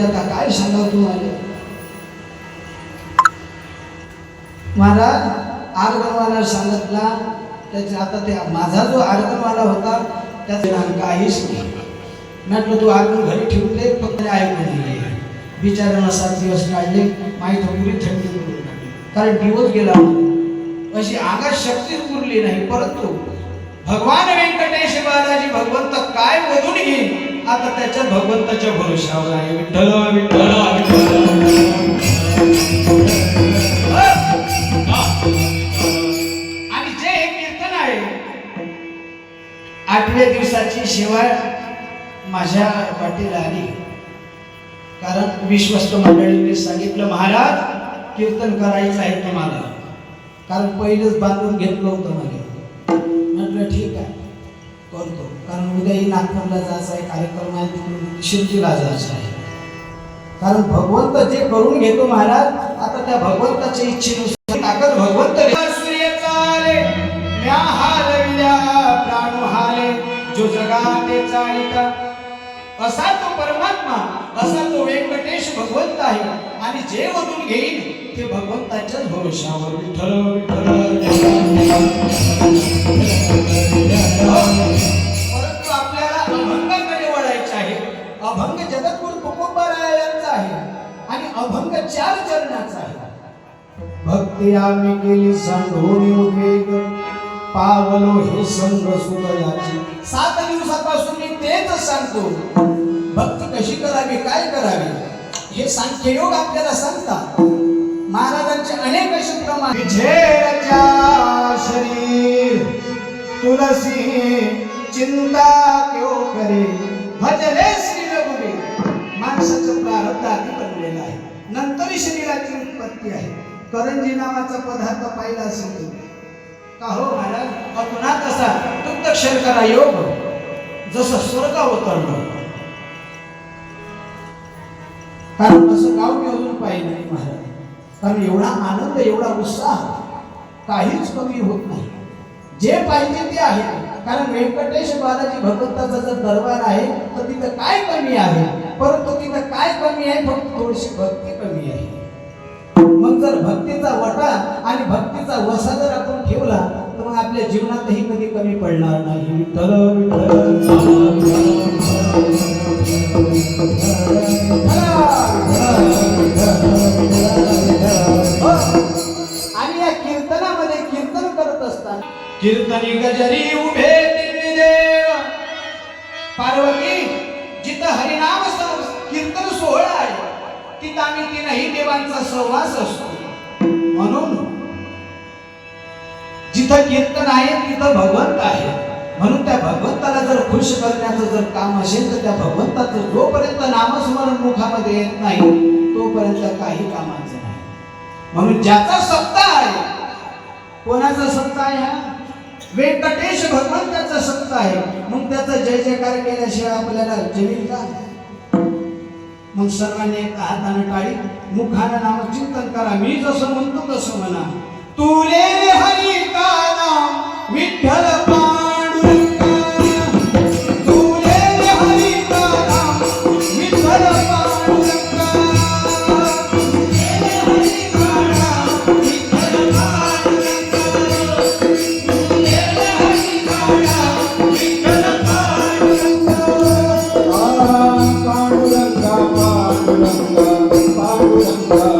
म्हणजे आता काय सांगा तुम्हाला? महाराज आर्गनवाला सांगितला त्याचे आता त्या माझा जो आर्गनवाला होता त्याचे काहीच नाही. म्हटलं तू आर्गन घरी ठेवून दे फक्त ऐकून दिले. बिचाऱ्यानं सात दिवस काढले माहीत पुरी थंडी करून कारण दिवस गेला अशी आगात शक्तीच उरली नाही परंतु भगवान व्यंकटेश बालाजी भगवंत काय मधून घेईल? आता त्याच्या भगवंताच्या भरोशावर आहे. विठ्ठल विठ्ठल विठ्ठल. आणि जे हे कीर्तन आहे आठव्या दिवसाची शिवाय माझ्या वाटेला आली. कारण विश्वस्त मंडळीने सांगितलं महाराज कीर्तन करायचं आहे तुम्हाला. कारण पहिलंच बांधून घेतलं होतं मला. म्हटलं ठीक आहे. करतो. कारण उद्याही नागपूरला जायचं आहे कार्यक्रम आहे तिकडून शिर्जीला जायचं आहे. कारण भगवंत जे करून घेतो महाराज आता त्या भगवंताच्या इच्छेनुसार ताकद भगवंत सूर्य प्राणू हाले जो जगाते चालिता असा तो परमात्मा असा तो व्यंकटेश भगवंत आहे. आणि जे वधून घेईल ते भगवंताच्याच भविष्यावर विठ्ठल परंतु आपल्याला अभंगाकडे वळायचे आहे. अभंग जगद्गुरु तुकोबारायांचा आहे. आणि अभंग चार चरणाचा आहे. भक्ती आम्ही केली सांडोनी उपेग पावलो हे संग सुदयाची सात दिवसापासून मी तेच सांगतो. भक्ती कशी करावी काय करावी? हे सांख्ययोग आपल्याला सांगतात. महाराजांचे अनेक असे प्रमाण. शरीर तुलसी चिंता क्यो करे भजले श्री रघुवीर. माणसाचं प्रारब्ध आधी बनलेलं आहे. नंतर शरीराची उत्पत्ती आहे. करंजी नावाचा पदार्थ पाहिला असेल तुम्ही. का हो महाराज? अपुन्हा कसा तुप्त करा योग. जसं स्वर्ग अवतरणं. कारण असं गाव मी अजून पाहिलं नाही महाराज कारण एवढा आनंद एवढा उत्साह काहीच कमी होत नाही जे पाहिजे ते आहे कारण व्यंकटेश बालाजी भगवंताचा जर दरबार आहे तर तिथं काय कमी आहे परंतु तिथं काय कमी आहे फक्त थोडीशी भक्ती कमी आहे मग जर भक्तीचा वटा आणि भक्तीचा वसा जर आपण ठेवला तर मग आपल्या जीवनातही कधी कमी पडणार नाही तर कीर्तनी गजरी उभे देव. पार्वती जिथं हरिनाम कीर्तन सोहळा आहे तिथं आम्ही तीनही देवांचा सहवास असतो. म्हणून जिथं कीर्तन आहे तिथं भगवंत आहे. म्हणून त्या भगवंताला जर खुश करण्याचं जर काम असेल तर त्या भगवंताचं जोपर्यंत नामस्मरण मुखामध्ये येत नाही तोपर्यंत काही कामाचं नाही. म्हणून ज्याचा सत्ता आहे कोणाचा सत्ता आहे हा? व्यंकटेश भगवंताचा सत्ता आहे. मग त्याचा जय जयकार केल्याशिवाय आपल्याला जमीन का? मग सर्वांनी एका हाताने टाळी मुखानं नाव चिंतन करा. मी जसं म्हणतो तसं म्हणा. तुले हरी का नाम विठ्ठल Gracias.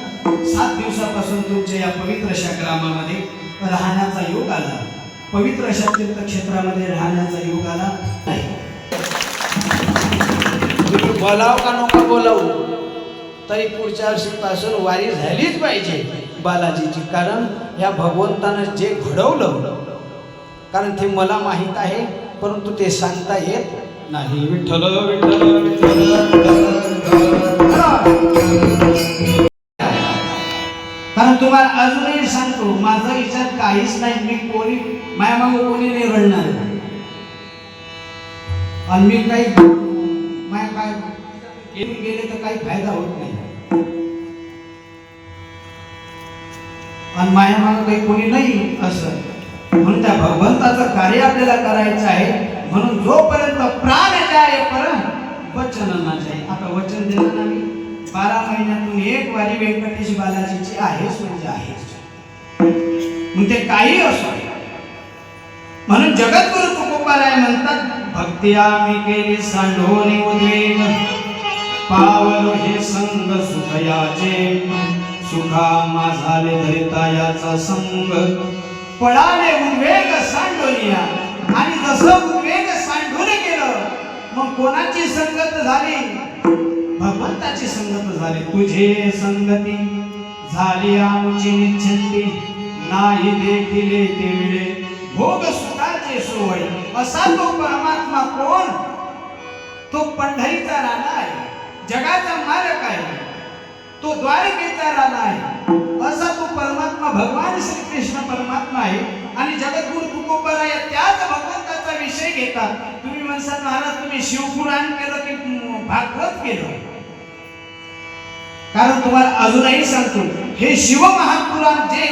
सात दिवसापासून तुमच्या या पवित्र अशा ग्रामामध्ये राहण्याचा योग आला. पवित्र अशा तीर्थक्षेत्रामध्ये राहण्याचा योग आला नाही. तुम्ही बोलाव का नका बोलावू? तरी पुढच्या वर्षीपासून वारी झालीच पाहिजे बालाजीची. कारण या भगवंतानं जे घडवलं कारण ते मला माहीत आहे परंतु ते सांगता येत नाही. विठ्ठल विठ्ठल विठ्ठल. कारण तुम्हाला अजूनही सांगतो माझा विचार काहीच नाही मी कोणी माझ्या मागं कोणी नाही रडणार. आणि मी काही माझ्या काय गेले गेले तर काही फायदा होत नाही. आणि माझ्या मागं काही कोणी नाही असं. म्हणून त्या भगवंताचं कार्य आपल्याला करायचं आहे. म्हणून जोपर्यंत प्राण आहे पर वचन आहे. आता वचन दिलं नाही. बारा महिन्यातून एक वारी व्यंकटेश बालाजीची आहेच म्हणजे आहेच. मग ते काही असो. म्हणून जगद्गुरु तुकोबाराय म्हणतात भक्ती आम्ही केली सांडोने उदेन पावलो हे संग सुखयाचे. सुखा माझाले धरिता याचा संग. पळाले उद्वेग सांडोनिया आणि जसं उद्वेग सांडून गेलं मग कोणाची संगत झाली संगत झाली. तुझे संगती झाली आमची निच्छंती नाही देखील ते मिळे. भोग सुखाचे सोय. असा तो परमात्मा कोण? तो पंढरीचा राणा आहे. जगाचा मालक आहे. तो द्वारकेचा राणा आहे. असा तो परमात्मा भगवान श्री कृष्ण परमात्मा आहे. आणि जगद्गुरु तुकोबरा या त्याच भगवंताचा विषय घेतात. तुम्ही म्हणसाल महाराज तुम्ही शिवपुराण केलं की भागवत केलं? कारण तुम्हाला अजूनही सांगतो हे शिव महापुराण जे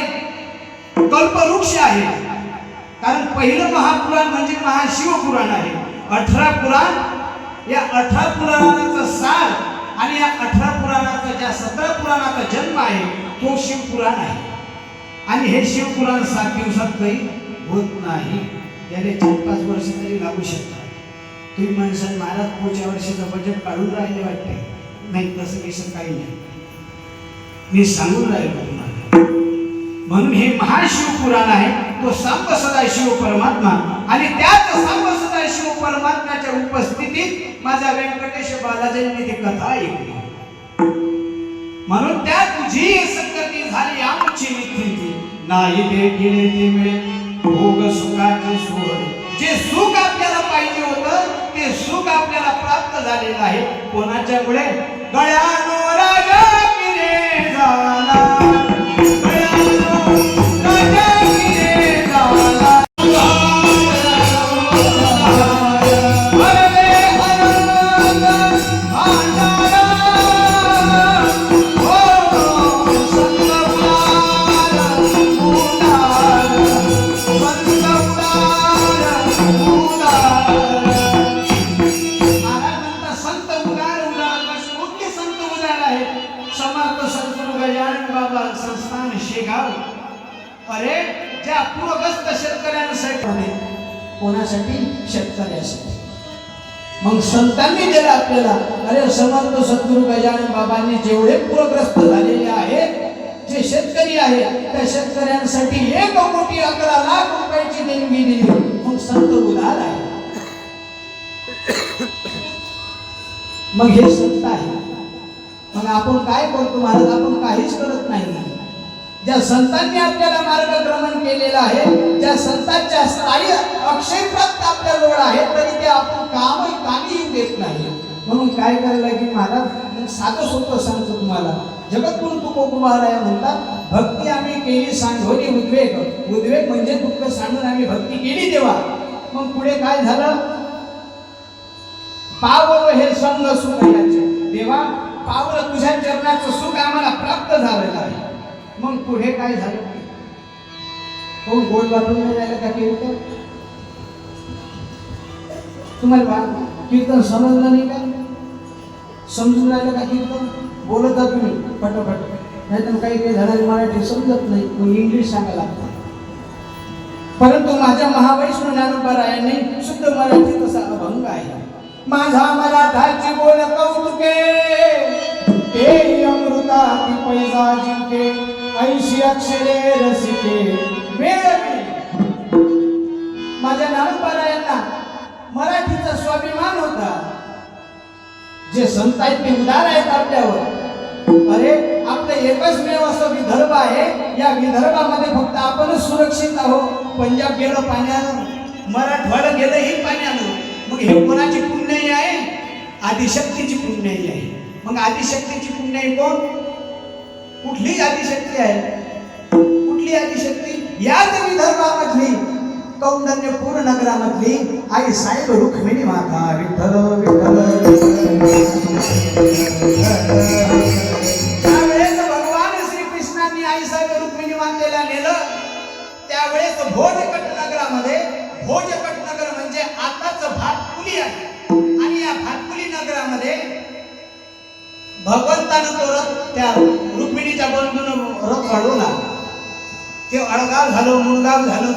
कल्पवृक्ष आहे कारण पहिलं महापुराण म्हणजे महाशिवपुराण आहे. अठरा पुराण या अठरा पुराणाचा सार आणि या अठरा पुराणाचा ज्या सतरा पुराणाचा जन्म आहे तो शिवपुराण आहे. आणि हे शिवपुराण सात दिवसात काही होत नाही. याने चार पाच वर्ष तरी लागू शकतात. तुम्ही म्हणसाल महाराज पुढच्या वर्षीचं बजेट काढून राहिले वाटते. नाही तसं विषय काही नाही. मी सांगून राहिलो तुम्हाला. म्हणून हे महाशिवपुराण आहे तो सांब सदाशिव परमात्मा आणि त्याच सांब सदाशिव परमात्म्याच्या उपस्थितीत माझ्या व्यंकटेश बालाजींनी ती कथा ऐकली. म्हणून त्या तुझी संगती झाली आमची निश्चिती नाही ते गेले ते मिळे भोग सुखाचे सोड. जे सुख आपल्याला पाहिजे होतं ते सुख आपल्याला प्राप्त झालेलं आहे कोणाच्यामुळे गळ्यानो राजा किरे झाला. अरे ज्या पूरग्रस्त शेतकऱ्यांसाठी होते कोणासाठी? शेतकऱ्यासाठी. मग संतांनी दिलं आपल्याला. अरे समर्थ सद्गुरु गजानन बाबांनी जेवढे पूरग्रस्त झालेले आहेत जे शेतकरी आहेत त्या शेतकऱ्यांसाठी एक कोटी अकरा लाख रुपयाची देणगी दिली. मग संत उदार आहे मग हे संत आहे. मग आपण काय करतो महाराज? आपण काहीच करत नाही. ज्या संतांनी आपल्याला मार्गक्रमण केलेलं आहे ज्या संतांच्या स्थायी अक्षय प्राप्त आपल्याजवळ आहे तरी ते आपण काम कामी देत नाही म्हणून काय करायला की महाराज? मग साधं सोपं सांगतो तुम्हाला. जगद्गुरु आहे म्हणतात भक्ती आम्ही केली सांडोनी उद्वेग. उद्वेग म्हणजे दुःख सांडून आम्ही भक्ती केली तेव्हा. मग पुढे काय झालं? पावलं हे संग सुख याचे देवा पावलं तुझ्या चरणाचं सुख आम्हाला प्राप्त झालेलं आहे. मग पुढे काय झालं? कोण गोड वाटून नाही राहिलं का तर? तुम्हाला कीर्तन समजलं नाही का? समजून राहिलं का कीर्तन? बोलत तुम्ही फटाफट. नाही तर काही काही झाडाला मराठी समजत नाही कोणी इंग्लिश सांगायला लागतं. परंतु माझ्या महावैष्णव ज्ञानोबरायांनी शुद्ध मराठी तसा अभंग आहे. माझा मराठाची बोल कौतुके पैजा जिंके ऐंशी अक्षरे रसिके. माझ्या नामपारायांना मराठीचा स्वाभिमान होता. जे संत आहेत ते उदार आहेत आपल्यावर. अरे आपलं एकच मेव असं विदर्भ आहे. या विदर्भामध्ये फक्त आपणच सुरक्षित आहोत. पंजाब गेलं पाण्यानं मराठवाडा गेलं ही पाण्यानं. मग हे कोणाची पुण्याई आहे? आदिशक्तीची पुण्याई आहे. मग आदिशक्तीची पुण्याई कोण? कुठली आदिशक्ती आहे? कुठली आदिशक्ती? याच विदर्भामधली कौंडण्यपूर नगरामधली आई साहेब रुक्मिणी माता विठ्ठल विठ्ठल त्यावेळेस भगवान श्रीकृष्णांनी आई साहेब रुक्मिणी मातेला नेलं त्यावेळेस भोजकट नगरामध्ये भोजकट नगर म्हणजे आताच भातकुली आहे. आणि या भातकुली नगरामध्ये भगवंतानं तो रथ त्या रुक्मिणीच्या बंधून रथ वाढवला. ते अळगाव झालं मुळगाव झालं.